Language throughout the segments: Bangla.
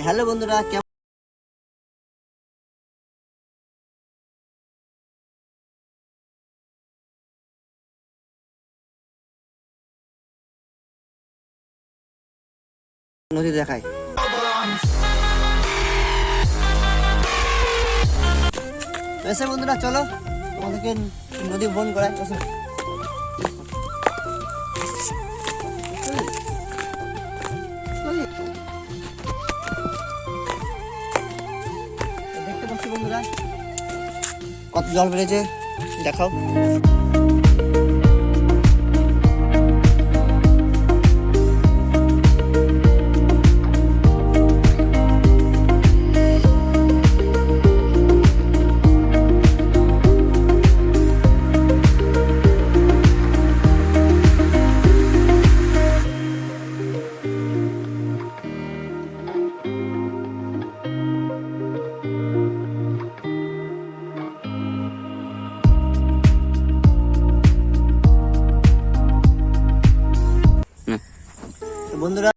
হ্যালো বন্ধুরা কেমন নদী দেখায়? এসে বন্ধুরা চলো। তোমাদেরকে নদী ভ্রমণ করায়। চলো কত জল বেড়েছে? দেখাও। বন্ধুরা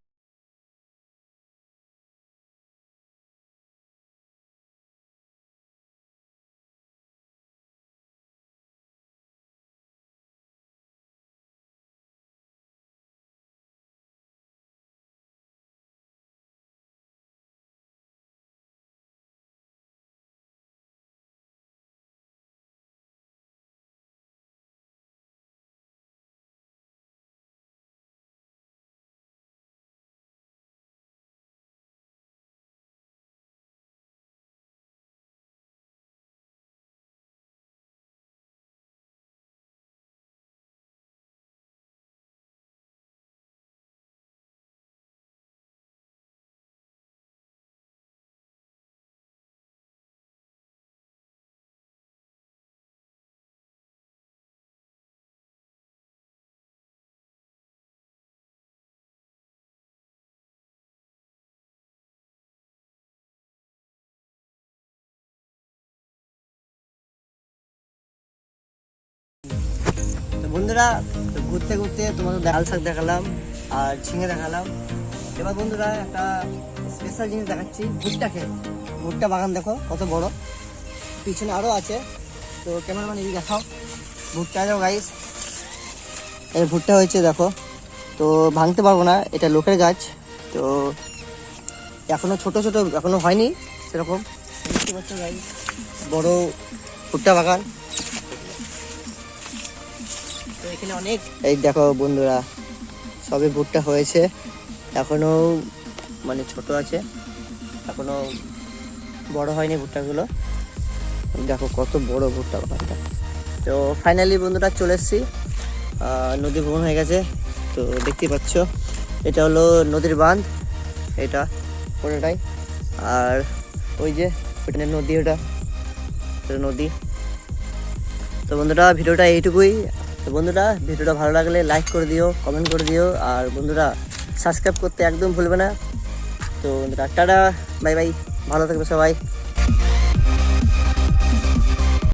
বন্ধুরা, ঘুরতে ঘুরতে তোমাদের ডাল শাক দেখালাম আর ঝিঙে দেখালাম। এবার বন্ধুরা, একটা স্পেশাল জিনিস দেখাচ্ছি, ভুট্টা খেয়ে। ভুট্টা বাগান দেখো, কত বড়। পিছনে আরও আছে। তো ক্যামেরাম্যান এই দেখাও। ভুট্টা যাও গাইস এই ভুট্টা হয়েছে, দেখো। তো ভাঙতে পারব না, এটা লোকের গাছ। তো এখনও ছোট ছোট এখনও হয়নি, সেরকম। বড় ভুট্টা বাগান। অনেক এই দেখো বন্ধুরা, সবে ভুট্টা হয়েছে। এখনও মানে ছোট আছে। এখনও বড় হয়নি ভুট্টাগুলো। দেখো কত বড় ভুট্টা বাগানটা তো ফাইনালি বন্ধুরা চলে এসেছি। নদী ভ্রমণ হয়ে গেছে। তো দেখতে পাচ্ছ, এটা হলো নদীর বাঁধ। এটা পুরোটাই আর ওই যে ওইটা নদী ওটা নদী। তো বন্ধুরা, ভিডিওটা এইটুকুই। তো বন্ধুরা, ভিডিওটা ভালো লাগলে লাইক করে দিও কমেন্ট করে দিও, আর বন্ধুরা সাবস্ক্রাইব করতে একদম ভুলবে না। তো বন্ধুরা, টাটা বাই বাই ভালো থাকবে সবাই।